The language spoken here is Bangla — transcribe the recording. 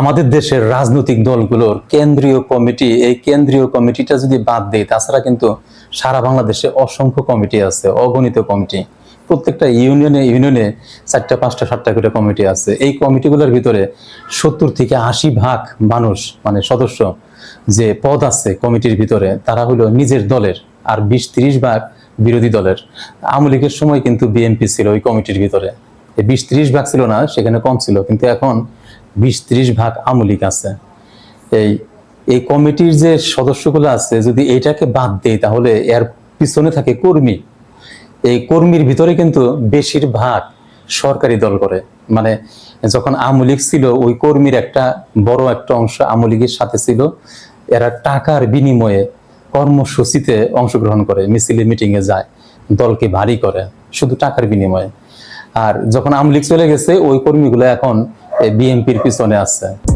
আমাদের দেশের রাজনৈতিক দলগুলোর কেন্দ্রীয় কমিটি, এই কেন্দ্রীয় কমিটিটা যদি বাদ দেয়, তাছাড়া কিন্তু সারা বাংলাদেশে অসংখ্য কমিটি আছে, অগণিত কমিটি। প্রত্যেকটা ইউনিয়নে ইউনিয়নে চারটা, পাঁচটা, সাতটা করে কমিটি আছে। এই কমিটিগুলোর ভিতরে সত্তর থেকে আশি ভাগ মানুষ মানে সদস্য যে পদ আছে কমিটির ভিতরে, তারা হলো নিজের দলের আর বিশ, ত্রিশ ভাগ বিরোধী দলের। আওয়ামী লীগের সময় কিন্তু বিএনপি ছিল ওই কমিটির ভিতরে। বিশ, ত্রিশ ভাগ ছিল না, সেখানে কম ছিল, কিন্তু এখন বিশ ত্রিশ ভাগ আমলিক আছে। এই এই কমিটির যে সদস্যগুলো আছে, যদি এটাকে বাদ দেয় তাহলে এর পিছনে থাকে কর্মী। এই কর্মীর ভিতরে কিন্তু বেশিরভাগ সরকারি দল করে। মানে যখন আমলিক ছিল, ওই কর্মীর একটা বড় একটা অংশ আওয়ামী লীগের সাথে ছিল। এরা টাকার বিনিময়ে কর্মসূচিতে অংশগ্রহণ করে, মিছিলে মিটিংয়ে যায়, দলকে ভারী করে, শুধু টাকার বিনিময়ে। আর যখন আমলিক চলে গেছে, ওই কর্মীগুলো এখন বিএনপির পিছনে আছে।